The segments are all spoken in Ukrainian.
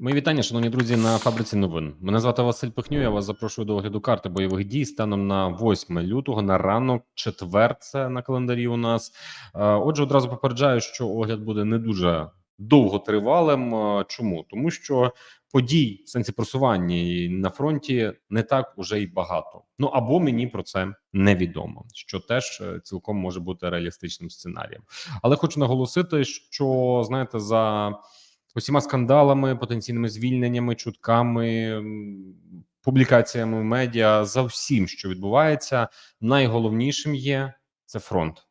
Мої вітання, шановні друзі, на фабриці новин. Мене звати Василь Пихню. Я вас запрошую до огляду карти бойових дій станом на 8 лютого на ранок, четвер. Це на календарі. У нас Е, отже, одразу попереджаю, що огляд буде не дуже довготривалим. Е, Чому тому, що подій в сенсі просування на фронті не так уже й багато. Ну або мені про це невідомо, що теж е, цілком може бути реалістичним сценарієм. Але хочу наголосити, що знаєте, за усіма скандалами, потенційними звільненнями, чутками, публікаціями в медіа за всім, що відбувається, найголовнішим є це фронт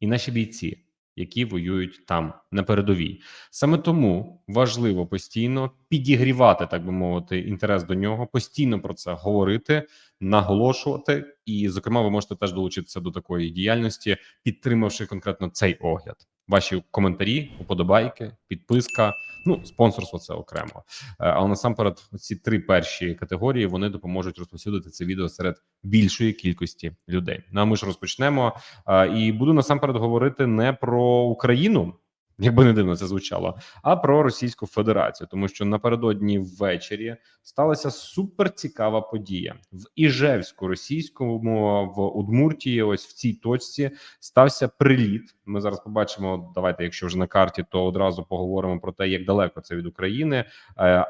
і наші бійці, які воюють там на передовій. Саме тому важливо постійно підігрівати, так би мовити, інтерес до нього, постійно про це говорити, наголошувати. І, зокрема, ви можете теж долучитися до такої діяльності, підтримавши конкретно цей огляд. Ваші коментарі, уподобайки, підписка. Ну, спонсорство це окремо. Е, Але насамперед, ці три перші категорії вони допоможуть розповсюдити це відео серед більшої кількості людей. Ну а ми ж розпочнемо. Е, І буду насамперед говорити не про Україну, якби не дивно це звучало, а про Російську Федерацію, тому що напередодні ввечері сталася суперцікава подія в Іжевську російському в Удмуртії. Ось в цій точці стався приліт. Ми зараз побачимо. Давайте, якщо вже на карті, то одразу поговоримо про те, як далеко це від України. Е,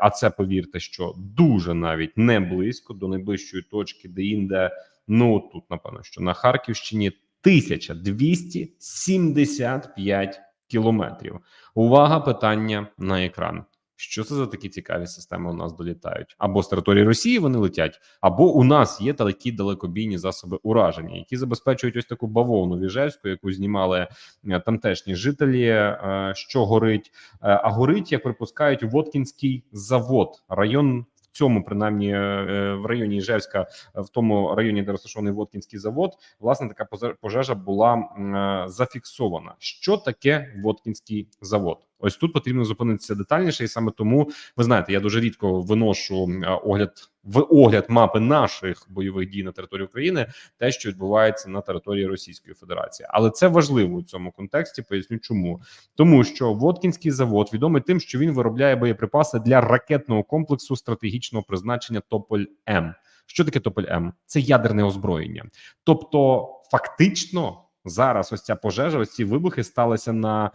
А це повірте, що дуже навіть не близько до найближчої точки, де інде. Ну тут напевно, що на Харківщині 1275 кілометрів. Увага! Питання на екран. Що це за такі цікаві системи у нас долітають? Або з території Росії вони летять, або у нас є такі далекобійні засоби ураження, які забезпечують ось таку бавовну віжевську, яку знімали е, тамтешні жителі. е, Що горить? Е, А горить, як припускають, Воткінський завод, район. Цьому принаймні е, в районі Іжевська, е, в тому районі, де розташований Воткінський завод, власне така пожежа була е, зафіксована. Що таке Воткінський завод? Ось тут потрібно зупинитися детальніше, і саме тому ви знаєте, я дуже рідко виношу е, огляд в огляд мапи наших бойових дій на території України, те, що відбувається на території Російської Федерації, але це важливо у цьому контексті. Поясню, чому тому, що Воткінський завод відомий тим, що він виробляє боєприпаси для ракетного комплексу стратегічного призначення Тополь М. Що таке Тополь М? Це ядерне озброєння, тобто фактично. Зараз ось ця пожежа, ось ці вибухи сталися на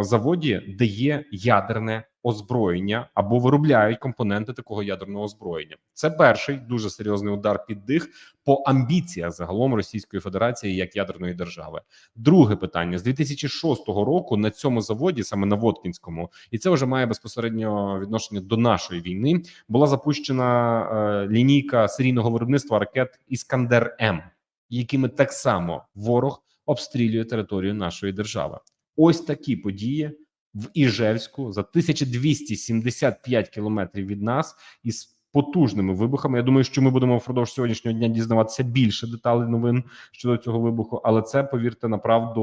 заводі, де є ядерне озброєння або виробляють компоненти такого ядерного озброєння. Це перший дуже серйозний удар під дих по амбіціях загалом Російської Федерації як ядерної держави. Друге питання з 2006 року на цьому заводі, саме на Воткінському, і це вже має безпосередньо відношення до нашої війни. Була запущена е, лінійка серійного виробництва ракет Іскандер М, якими так само ворог обстрілює територію нашої держави. Ось такі події в Іжевську за 1275 кілометрів від нас із потужними вибухами. Я думаю, що ми будемо впродовж сьогоднішнього дня дізнаватися більше деталей новин щодо цього вибуху, але це повірте направду,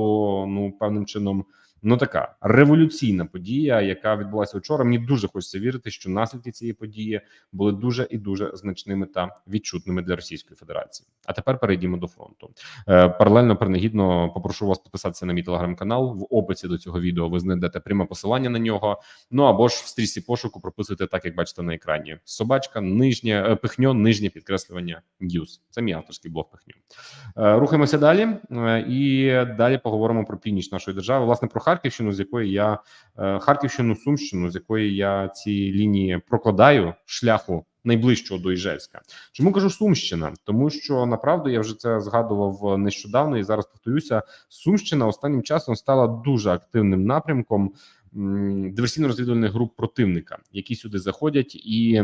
ну певним чином. Ну, така революційна подія, яка відбулася вчора. Мені дуже хочеться вірити, що наслідки цієї події були дуже і дуже значними та відчутними для Російської Федерації. А тепер перейдімо до фронту. Е, паралельно принагідно попрошу вас підписатися на мій телеграм-канал. В описі до цього відео ви знайдете пряме посилання на нього. Ну або ж в стрічці пошуку прописуйте так, як бачите на екрані. Собачка, нижнє е, пихньо, нижнє підкреслювання News. Це мій авторський блог пихню. Е, Рухаємося далі, е, і далі поговоримо про північ нашої держави. Власне про Харківщину, з якої я е, Харківщину, Сумщину, з якої я ці лінії прокладаю шляху найближчого до Іжевська. Чому кажу Сумщина? Тому що направду я вже це згадував нещодавно, і зараз повторюся. Сумщина останнім часом стала дуже активним напрямком диверсійно-розвідувальних груп противника, які сюди заходять і.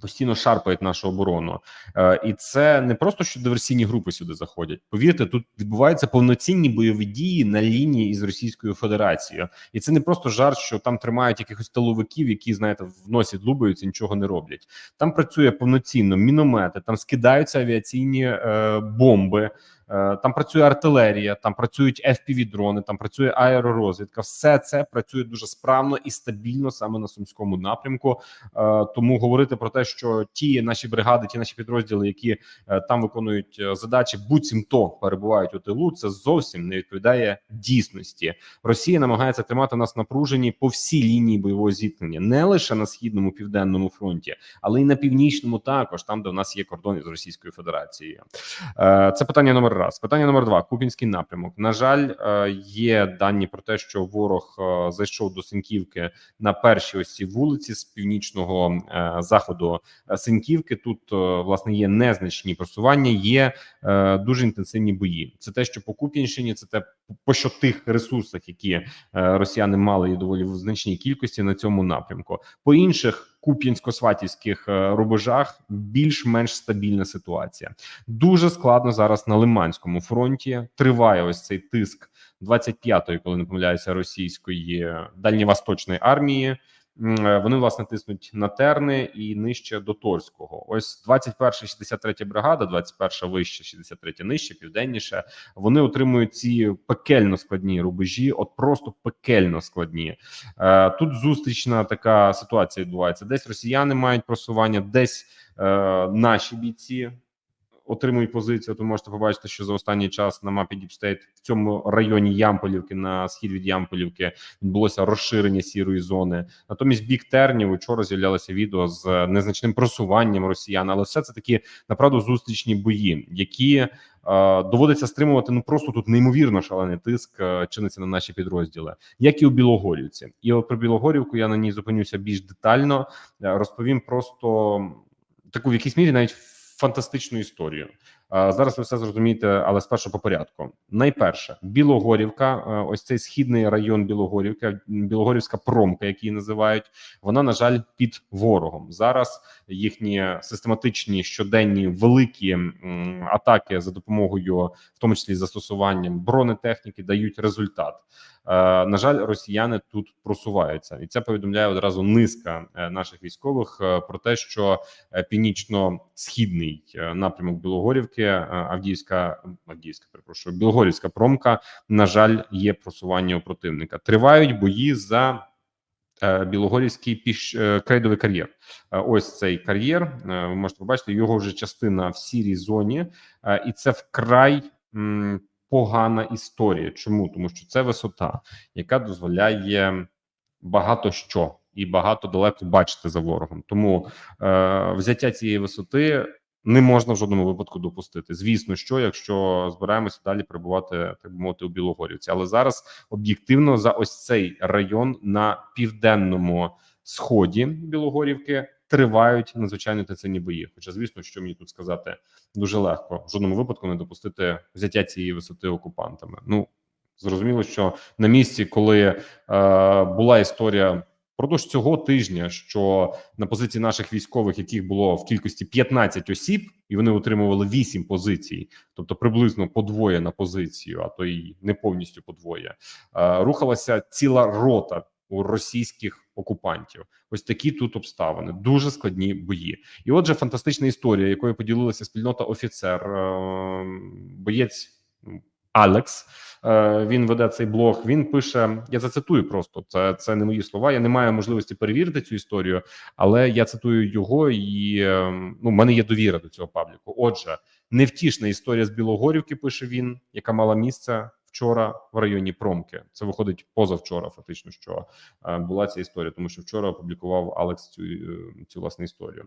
Постійно шарпають нашу оборону, е, і це не просто що диверсійні групи сюди заходять. Повірте, тут відбуваються повноцінні бойові дії на лінії із Російською Федерацією, і це не просто жарт, що там тримають якихось тиловиків, які знаєте в носі длубаються, нічого не роблять. Там працює повноцінно міномети, там скидаються авіаційні е, бомби. Е, Там працює артилерія, там працюють fpv дрони, там працює аеророзвідка. Все це працює дуже справно і стабільно саме на сумському напрямку. Е, Тому говорити про те, що ті наші бригади, ті наші підрозділи, які е, там виконують задачі, буцімто перебувають у тилу, це зовсім не відповідає дійсності. Росія намагається тримати нас напружені по всій лінії бойового зіткнення, не лише на східному південному фронті, але й на північному, також там, де в нас є кордон із Російською Федерацією. Це питання номер раз. Питання номер два: Купінський напрямок. На жаль, е, є дані про те, що ворог е, зайшов до Синьківки на першій ось цій вулиці з північного е, заходу Синьківки. Тут власне є незначні просування, є дуже інтенсивні бої. Це те, що по Куп'янщині, це те по що тих ресурсах, які росіяни мали і доволі в значній кількості на цьому напрямку. По інших куп'янсько-сватівських е, рубежах більш-менш стабільна ситуація. Дуже складно зараз на Лиманському фронті. Триває ось цей тиск 25-ї, коли не помиляюся, російської дальньовосточної армії. Е, Вони власне тиснуть на терни і нижче до Торського. Ось 21 63 бригада, 21 вище, 63 нижче, південніше. Вони отримують ці пекельно складні рубежі, от просто пекельно складні. Е, Тут зустрічна така ситуація відбувається. Десь росіяни мають просування, десь е, наші бійці отримують позицію. То можете побачити, що за останній час на мапі State в цьому районі Ямполівки на схід від Ямполівки відбулося розширення сірої зони. Натомість бік тернів вчора з'являлося відео з незначним просуванням росіян, але все це такі направду зустрічні бої, які е, доводиться стримувати. Ну просто тут неймовірно шалений тиск е, чиниться на наші підрозділи, як і у Білогорівці. І от про Білогорівку я на ній зупинюся більш детально. Е, Розповім просто таку в якійсь мірі навіть фантастичну історію. Зараз ви все зрозумієте, але спершу по порядку. Найперше, Білогорівка, ось цей східний район Білогорівка, Білогорівська промка, як її називають. Вона на жаль під ворогом. Зараз їхні систематичні щоденні великі атаки за допомогою, в тому числі застосуванням бронетехніки, дають результат. Е, На жаль, росіяни тут просуваються, і це повідомляє одразу низка е, наших військових е, про те, що північно-східний напрямок Білогорівки, Авдіївська, Авдіївська, перепрошую, Білогорівська промка. На жаль, є просування у противника. Тривають бої за. Білогорівський піш крейдовий кар'єр. Ось цей кар'єр. Ви можете побачити його вже частина в сірій зоні, і це вкрай погана історія. Чому тому, що це висота, яка дозволяє багато що і багато далеко бачити за ворогом. Тому е, взяття цієї висоти не можна в жодному випадку допустити. Звісно, що якщо збираємося далі перебувати, так би мовити, у Білогорівці, але зараз об'єктивно за ось цей район на південному сході Білогорівки тривають надзвичайно інтенсивні бої. Хоча, звісно, що мені тут сказати дуже легко в жодному випадку не допустити взяття цієї висоти окупантами. Ну зрозуміло, що на місці, коли е, була історія. Продовж цього тижня, що на позиції наших військових, яких було в кількості 15 осіб, і вони отримували 8 позицій, тобто приблизно подвоє на позицію, а то й не повністю подвоє, е, рухалася ціла рота у російських окупантів. Ось такі тут обставини, дуже складні бої. І отже, фантастична історія, якою поділилася спільнота офіцер, е, боєць Алекс. Е, Він веде цей блог. Він пише: я зацитую просто це, це не мої слова. Я не маю можливості перевірити цю історію, але я цитую його, і е, ну, в мене є довіра до цього пабліку. Отже, невтішна історія з Білогорівки. Пише він, яка мала місце вчора в районі Промки. Це виходить позавчора, фактично, що е, була ця історія, тому що вчора опублікував Алекс цю, е, цю власне історію.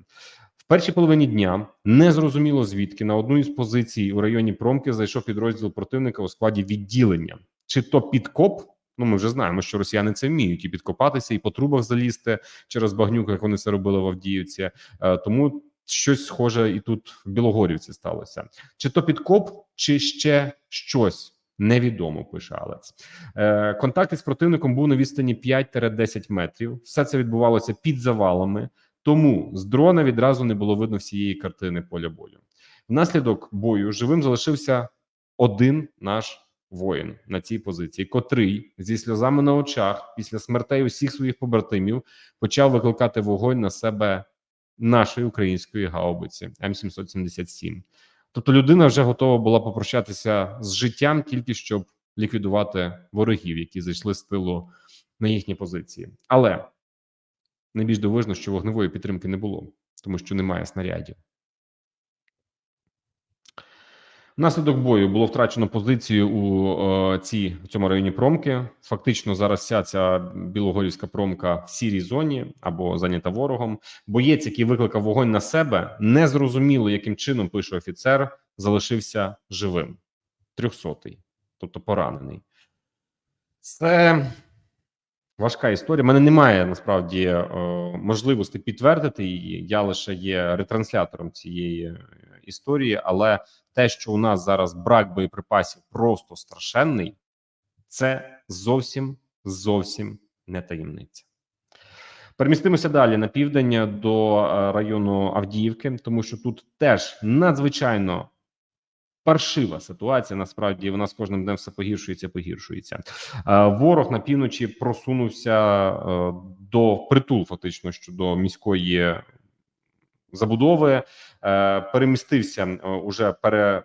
В першій половині дня незрозуміло звідки на одну із позицій у районі Промки зайшов підрозділ противника у складі відділення, чи то підкоп. Ну, ми вже знаємо, що росіяни це вміють і підкопатися, і по трубах залізти через багнюк, як вони це робили в Авдіївці. Е, Тому щось схоже і тут в Білогорівці сталося. Чи то підкоп, чи ще щось. Невідомо пише Алекс. Е, контакт із противником був на відстані 5-10 метрів. Все це відбувалося під завалами, тому з дрона відразу не було видно всієї картини поля бою. Внаслідок бою живим залишився один наш воїн на цій позиції, котрий зі сльозами на очах після смертей усіх своїх побратимів почав викликати вогонь на себе нашої української гаубиці М777. Тобто людина вже готова була попрощатися з життям тільки щоб ліквідувати ворогів, які зайшли з тилу на їхні позиції. Але найбільш дивовижно, що вогневої підтримки не було, тому що немає снарядів. Внаслідок бою було втрачено позицію у е, цій в цьому районі промки. Фактично, зараз вся ця білогорівська промка в сірій зоні або зайнята ворогом. Боєць, який викликав вогонь на себе, незрозуміло, яким чином пише офіцер, залишився живим. Трьохсотий, тобто поранений. Це важка історія. Мене немає насправді е, можливості підтвердити її. Я лише є ретранслятором цієї е, історії, але те, що у нас зараз брак боєприпасів просто страшенний, це зовсім зовсім не таємниця. Перемістимося далі на південь до е, району Авдіївки, тому що тут теж надзвичайно паршива ситуація. Насправді вона з кожним днем все погіршується, погіршується. Е, Ворог на півночі просунувся е, до притул, фактично щодо міської забудови, е, перемістився уже пере.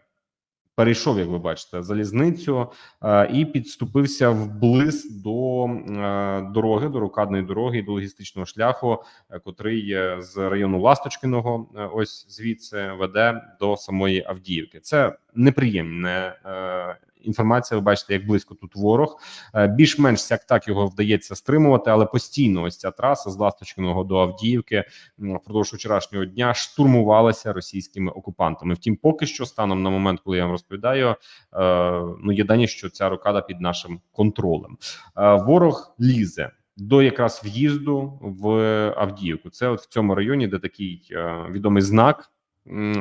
Перейшов, як ви бачите, залізницю е, і підступився вблиз до е, дороги, до рукадної дороги, до логістичного шляху, е, котрий з району Ласточкиного, ось звідси веде до самої Авдіївки. Це неприємне інформація. Ви бачите, як близько тут ворог. Е, Більш-менш сяк так його вдається стримувати, але постійно ось ця траса з Ласточкиного до Авдіївки впродовж вчорашнього дня штурмувалася російськими окупантами. Втім, поки що, станом на момент, коли я вам розповідаю, е, ну є дані, що ця рокада під нашим контролем. Е, Ворог лізе. До якраз в'їзду в Авдіївку, це от в цьому районі, де такий е, відомий знак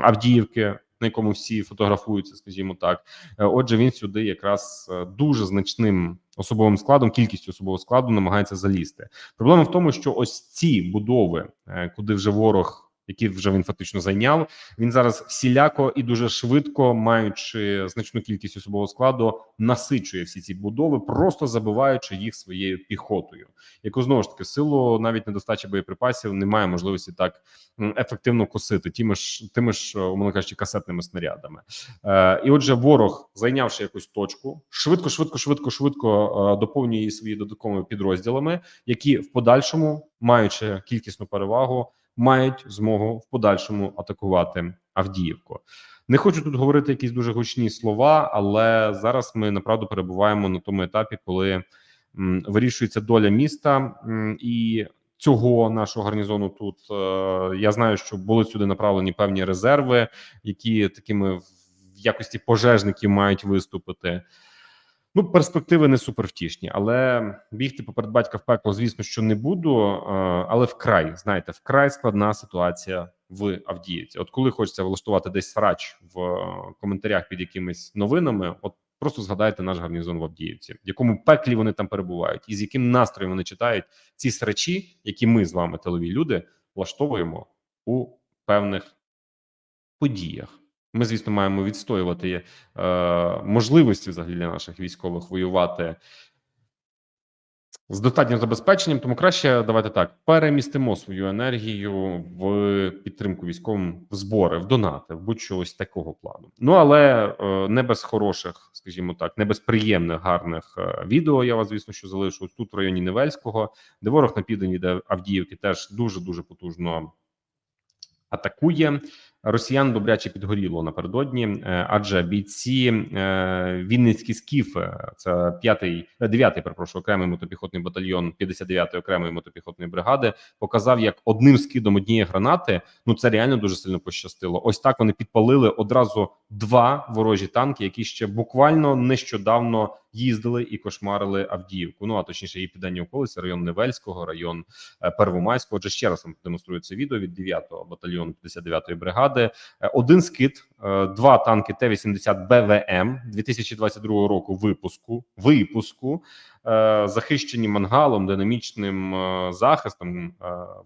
Авдіївки, на якому всі фотографуються, скажімо так. Е, Отже, він сюди якраз е, дуже значним особовим складом, кількістю особового складу намагається залізти. Проблема в тому, що ось ці будови, е, куди вже ворог. Які вже він фактично зайняв, він зараз всіляко і дуже швидко, маючи значну кількість особового складу, насичує всі ці будови, просто забиваючи їх своєю піхотою, яку знову ж таки силу навіть недостачі боєприпасів немає можливості так ефективно косити тими ж тими ж, е, умовно кажучи, касетними снарядами. Е, і отже, ворог, зайнявши якусь точку, швидко, швидко, швидко, швидко е, доповнює її свої додатковими підрозділами, які в подальшому, маючи кількісну перевагу, мають змогу в подальшому атакувати Авдіївку. Не хочу тут говорити якісь дуже гучні слова, але зараз ми направду перебуваємо на тому етапі, коли м, вирішується доля міста м, і. Цього нашого гарнізону тут е, я знаю, що були сюди направлені певні резерви, які такими в якості пожежників мають виступити. Ну, перспективи не супервтішні, але бігти поперед батька в пекло, звісно, що не буду. е, Але вкрай знаєте, вкрай складна ситуація в Авдіївці. От коли хочеться влаштувати десь срач в е, коментарях під якимись новинами, от просто згадайте наш гарнізон в Авдіївці, в якому пеклі вони там перебувають, і з яким настроєм вони читають ці срачі, які ми з вами, тилові люди, влаштовуємо у певних подіях. Ми, звісно, маємо відстоювати е, можливості взагалі для наших військових воювати з достатнім забезпеченням. Тому краще давайте так перемістимо свою енергію в підтримку військовим в збори, в донати, в будь-що ось такого плану. Ну але е, не без хороших, скажімо так, не без приємних гарних е, відео. Я вас, звісно, що залишу тут в районі Невельського, де ворог на південь від Авдіївки теж дуже дуже потужно атакує. Росіян добряче підгоріло напередодні, е, адже бійці е, Вінницькі скіфи, це п'ятий, е, дев'ятий, перепрошую, окремий мотопіхотний батальйон 59-ї окремої мотопіхотної бригади, показав, як одним скидом однієї гранати, ну це реально дуже сильно пощастило. Ось так вони підпалили одразу два ворожі танки, які ще буквально нещодавно їздили і кошмарили Авдіївку. Ну а точніше, її південні околиці, район Невельського, район Первомайського. Отже, ще раз вам демонструю це відео від 9-го батальйону 59-ї бригади. Е, Один скид, е, два танки Т-80 БВМ 2022 року випуску. Випуску е, захищені мангалом, динамічним захистом.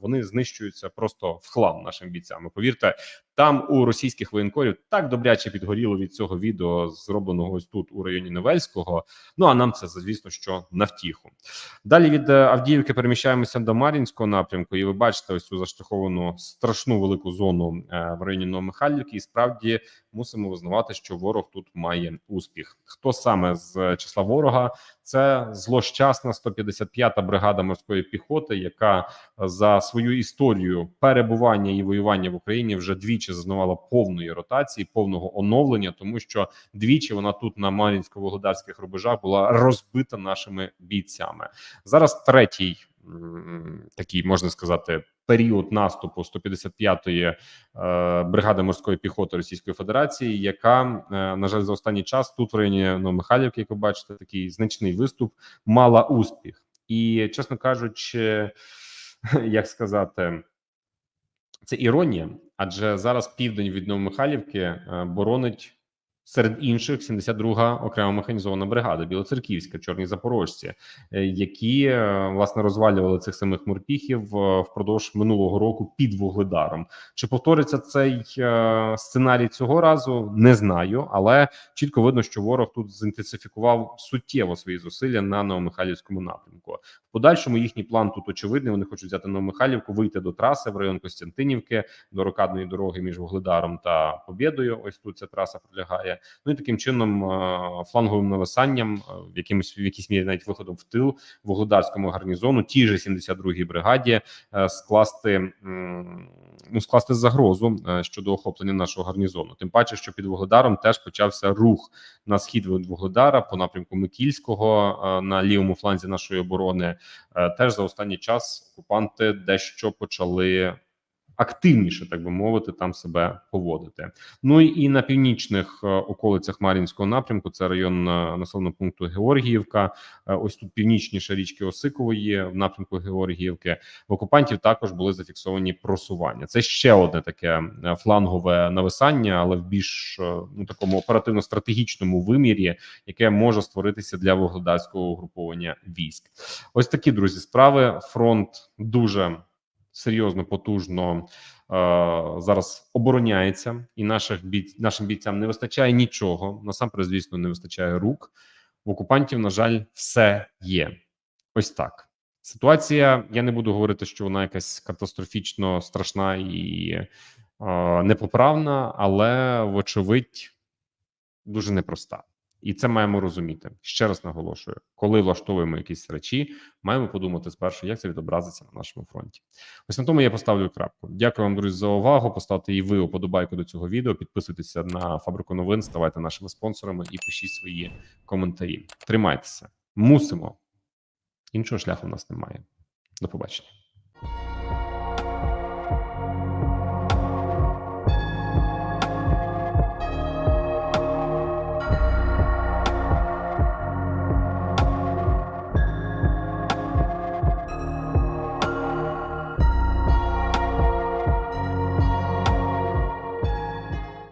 Вони знищуються просто в хлам нашим бійцям. Повірте, там у російських воєнкорів так добряче підгоріло від цього відео, зробленого ось тут у районі Невельського. Ну а нам це звісно, що на втіху. Далі від е, Авдіївки переміщаємося до Мар'їнського напрямку, і ви бачите ось цю заштриховану страшну велику зону е, в районі. Новомихайлівки, і справді мусимо визнавати, що ворог тут має успіх. Хто саме з числа ворога? Це злощасна 155-та бригада морської піхоти, яка за свою історію перебування і воювання в Україні вже двічі зазнавала повної ротації, повного оновлення, тому що двічі вона тут на Мар'їнсько-Вугледарських рубежах була розбита нашими бійцями. Зараз третій такий можна сказати. Період наступу 155-ї е, бригади морської піхоти Російської Федерації, яка е, на жаль за останній час тут в районі Новомихайлівки, як ви бачите, такий значний виступ мала успіх, і чесно кажучи, як сказати, це іронія, адже зараз південь від Новомихайлівки е, боронить серед інших 72-га окрема механізована бригада Білоцерківська, чорні запорожці, е, які е, власне розвалювали цих самих морпіхів е, впродовж минулого року під вугледаром. Чи повториться цей сценарій цього разу? Не знаю, але чітко видно, що ворог тут зінтенсифікував суттєво свої зусилля на Новомихайлівському напрямку. В подальшому їхній план тут очевидний. Вони хочуть взяти Новомихайлівку, вийти до траси в район Костянтинівки, до рокадної дороги між Вугледаром та Побєдою. Ось тут ця траса пролягає. Ну і таким чином е, фланговим нависанням, е, в якимось в якійсь мірі навіть виходом в тил вугледарському гарнізону, тій же 72-й бригаді е, скласти ну скласти загрозу щодо охоплення нашого гарнізону. Тим паче, що під Вугледаром теж почався рух на схід від Вугледара по напрямку Микільського на лівому фланзі нашої оборони. Теж за останній час окупанти дещо почали активніше, так би мовити, там себе поводити. Ну і на північних е, околицях Мар'їнського напрямку це район е, населеного пункту Георгіївка. Е, Ось тут північніше річки Осикової в напрямку Георгіївки. В окупантів також були зафіксовані просування. Це ще одне таке флангове нависання, але в більш ну такому оперативно-стратегічному вимірі, яке може створитися для вугледарського угруповання військ. Ось такі друзі справи. Фронт дуже серйозно потужно е, зараз обороняється, і наших бійць, нашим бійцям не вистачає нічого. Насамперед, звісно, не вистачає рук. В окупантів, на жаль, все є. Ось так. Ситуація. Я не буду говорити, що вона якась катастрофічно страшна і е, непоправна, але вочевидь дуже непроста. І це маємо розуміти. Ще раз наголошую, коли влаштовуємо якісь речі, маємо подумати спершу, як це відобразиться на нашому фронті. Ось на тому я поставлю крапку. Дякую вам, друзі, за увагу. Поставте і ви уподобайку до цього відео. Підписуйтеся на фабрику новин, ставайте нашими спонсорами і пишіть свої коментарі. Тримайтеся, мусимо. Іншого шляху в нас немає. До побачення.